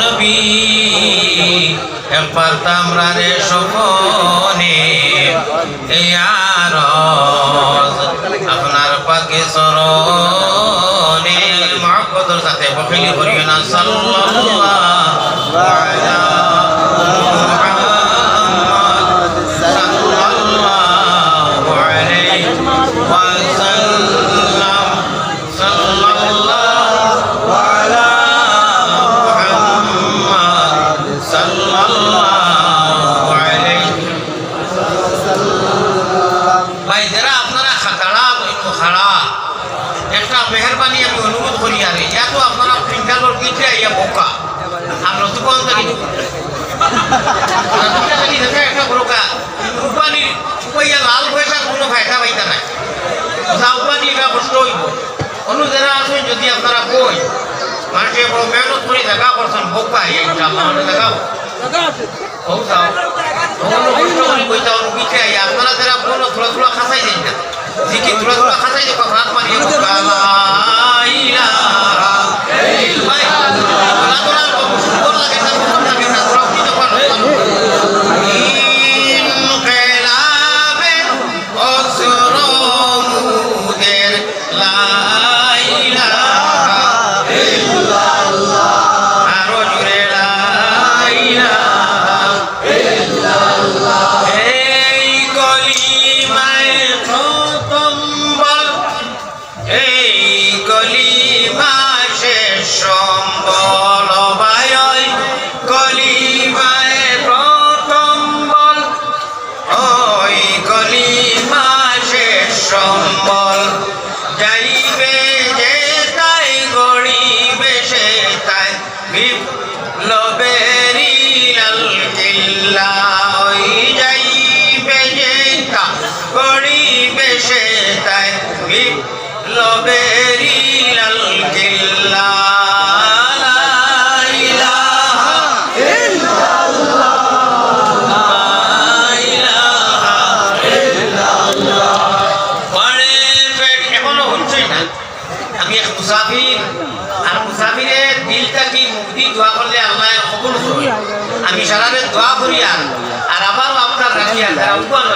নবী। একবার তামরারে সকনে এই অন্য যারা আছেন যদি আপনারা কই মানুষে বড় মেহনত করে দেখা করছেন বোকা এইটা আমার দেখাও। ও যাও অন্য কষ্ট করে কইতা অন্য কিনতে আপনারা যারা কোনো থোড়া থোড়া খাসাই দেন না। দিকে থোড়া থোড়া খাসাই দেখো হাত মারিয়ে লাগে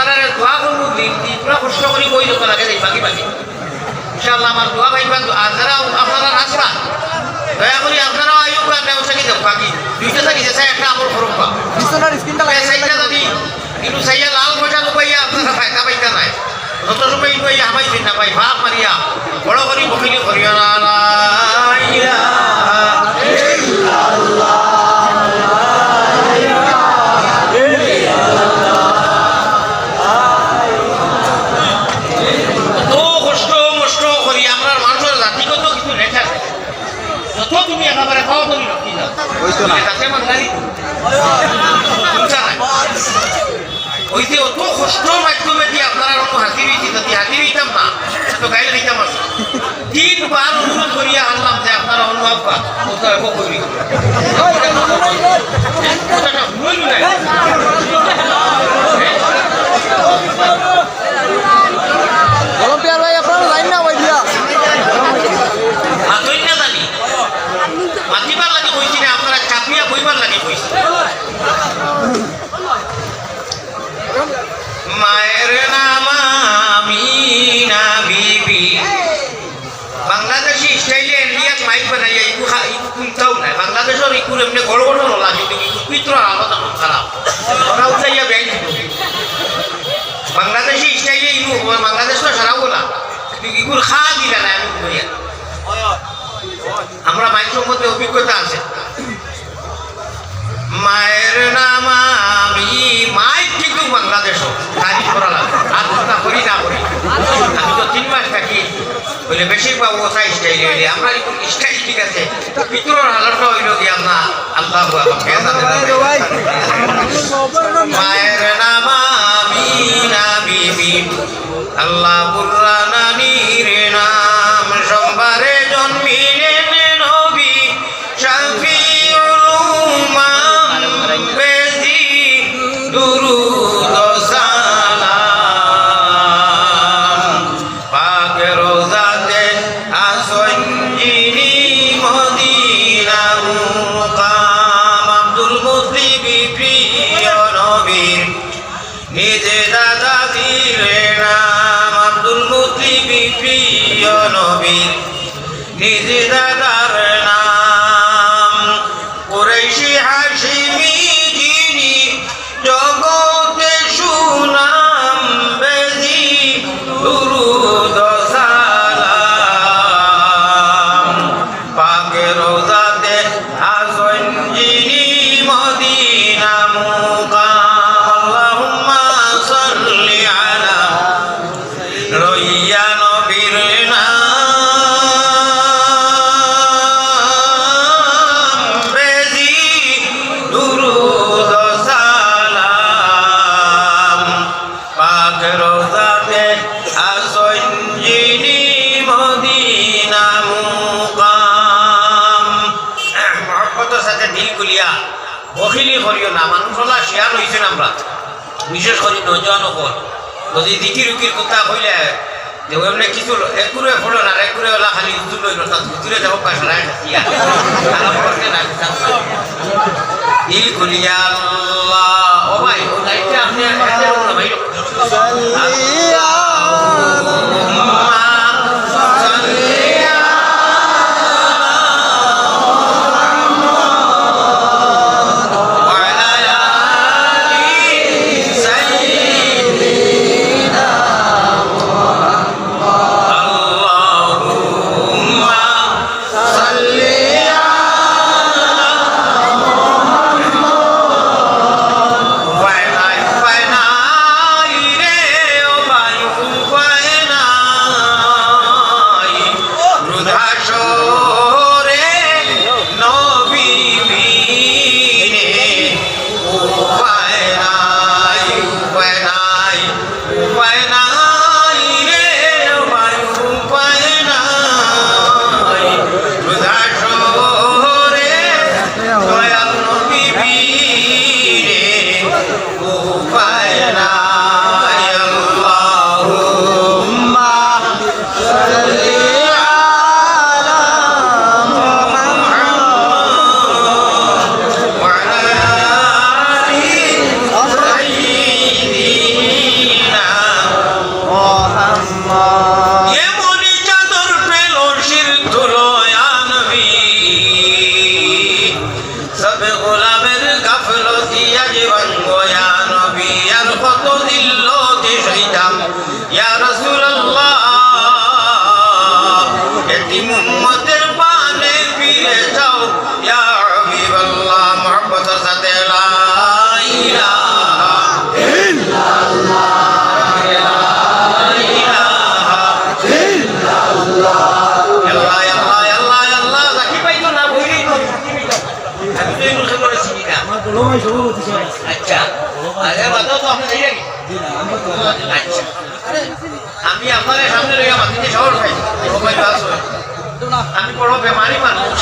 আপনারা দোয়া করব পুরা কষ্ট করি বই লাগে যাই বাকি বাকি। ইনশাআল্লাহ আমার দোয়া ভাই আর যারা আপনারা আসবা দয়া করি আপনারাও আইব নেও থাকি দেব বাকি। দুইটা থাকি যে একটা বিছনার স্ক্রিনটা লাগাই সাইডটা যদি কিন্তু সাইয়া লাল পয়সা লুকাইয়া আপনারা ফায়দা পাইতা নাই। যত সময় লুকাইয়া হামাই দিন না পাই ভাগ মারিয়া বড় করি বকিলি করিয়া না ইকু পিত্র আলাদা খুব খারাপ। বাংলাদেশি স্টাইলে ইকু বাংলাদেশ তো সারাও না কিন্তু ইকুর খা দিলা না আমি আমরা মাইকের মধ্যে অভিজ্ঞতা আছে। মায়ের নাম আমি মাইক কিন্তু বাংলাদেশ তারিফ করা লাগে। আর করি না করি। আমি তো তিন মাস থাকি বলে বেশি পাবো ওটা স্টাইল হইলে, আমরা স্টাইল ঠিক আছে ভিতরের হালতটা হইল কি আমরা আল্লাহ মায়ের নাম আমিনা বিবি, আল্লাহ বুর্রানানির নাম। সোমবারে দুরুদ বিশেষ করে নজওয়ান হল। যদি দিকি রুকির কথা কইলে যে এমনি কিছু একুরে ফলো না একুরে ওলা খালি উজুর লইল তার ভিতরে যাব পাশায় আরাম করতে না দিল খুলিয়া আল্লাহ। আমি আপনার সামনে রেখে মাটিতে শহর খাই আমি বড় বেমারি মানুষ।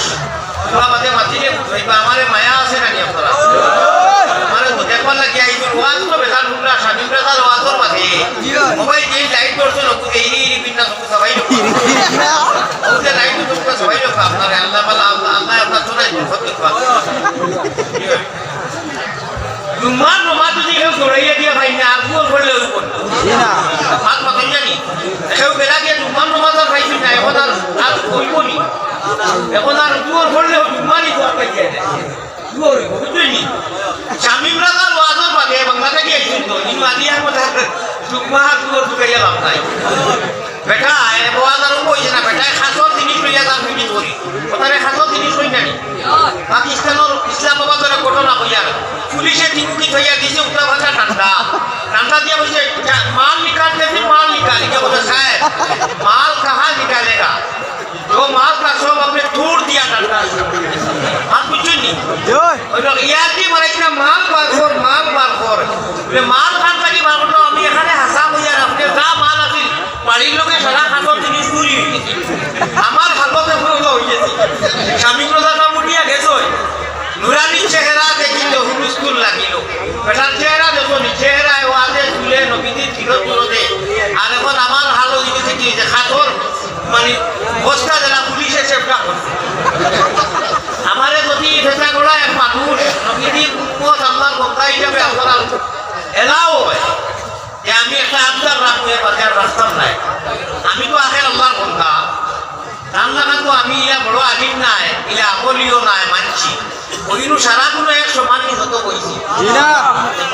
দেখবার লাগি আইছো ওয়াজ তো বেকার নুকরা স্বামী বেকার ওয়াজর বাদে মোবাইল যে লাইট করছ লোক এই বিন্না সব সবাই লোক লাইট তো সবাই লোক আপনার আল্লাহ আল্লাহ আপনার সত্যি জুম্মার নমাজ যদি কেউ দৌড়াইয়া দিয়া ভাই না আগুন করলে করতো ভাত মাথায় জানি কেউ বেলা গিয়ে জুম্মার নমাজের পাইছি না এখন আর আর কইব নি এখন আর জুয়ার করলে জুম্মারই জোয়ার পাইছে জুয়ার বুঝলি স্বামীর রাজার ওয়াজের বাদে বাংলাতে গিয়ে কিন্তু ইনু আদিয়ার মধ্যে জুম্মা জুয়ার ঢুকাইয়া লাভ নাই বেটা এরপর তারও কইছে না বেটায় খাসর জিনিস মাল নিকালতে ফির মাল কাহা নিকালেগা? তো মাল কা সব দিয়া ঠান্ডা আর কিছু নেই ইয়াতে মানে কিনা মাল বার কর মাল বার কর আমি এখানে হাসা হইয়া আপনি যা মাল আছে বাড়ির লোকে আমার পুরো হয়ে গেছে। স্বামী প্রধান উঠিয়া গেছ নুরানির চেহারা দেখিল হুলুস্কুল লাগিল। বেটার চেহারা দেখো নি চেহারায় ওয়াজে তুলে নবীদের ফিরত তুলতে আর এখন আমার হাল গেছে কি যে খাতর মানে বস্তা জেলা পুলিশে চেপটা আমারে যদি ফেসা করা এক মানুষ নবীদি উম্মত আল্লাহর বক্তা হিসাবে আপনারা এলাও হয় যে আমি একটা আবদার রাখব এ বাজার রাস্তার নাই আমি তো আখের আল্লাহর বক্তা তার ইয়া বড় আলিম নাই ইলা আমলিও নাই মানছি। ওইনু সারা কোনো এক সমানই হত কইছি।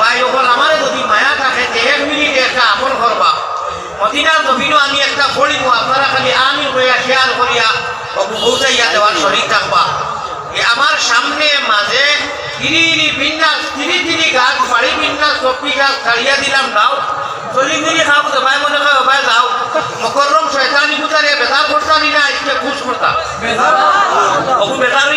ভাই ওখানে আমারে যদি মায়া থাকে যে এক মিনিটে একটা আমল করবা। মদিনার নবীনও আমি একটা করিব আপনারা খালি আমি হইয়া শেয়ার করিয়া পৌঁছাইয়া দেওয়ার শরীর থাকবা। আমার সামনে মাঝে তিরি বিন্যাস তিরি তিরি গাছ বাড়ি বিন্যাস চব্বি গাছ ছাড়িয়া দিলাম দাও চলি মিলি খাও ভাই মনে হয় ভাই যাও। মকরম শয়তানি বুতারে বেতার করতা নি না আজকে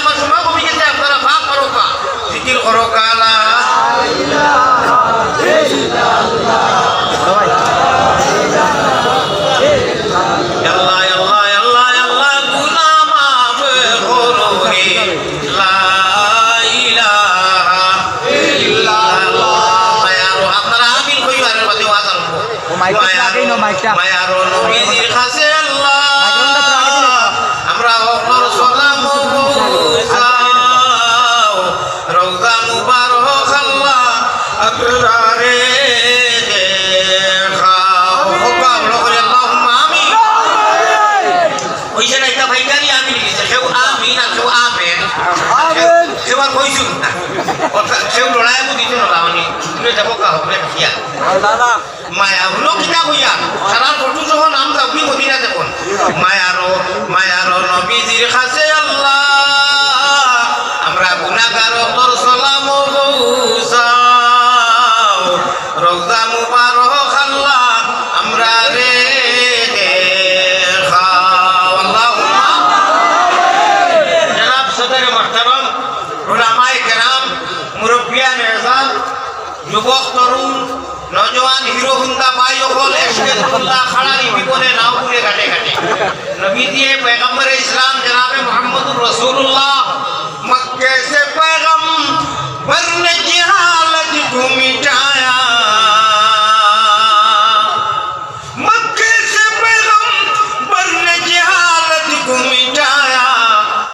আমার কমে গেছে আপনারা ভাগ করো কা জিকির করো কালা আল্লাহ আল্লাহ আল্লাহ আল্লাহ গুনাহ মাফ করো শুনে যাব কা হবে খিয়া দাদা মায়া হলো কিতা হইয়া সারার ফটো সহ নাম যাবি মদিনা দেখুন। মায়ারো মায়ারো নবীজির কাছে আল্লাহ। আমরা গুনাহগার যুবক তরুণ নজওয়ান হিরো হুন্দা ভাই অকল এসকে হুন্দা খাড়ানি বিপদে নাও ঘুরে ঘাটে ঘাটে নবী দিয়ে पैगंबर ইসলাম জনাবে মোহাম্মদুর রাসূলুল্লাহ। মক্কে সে पैगंबर ने जिहालत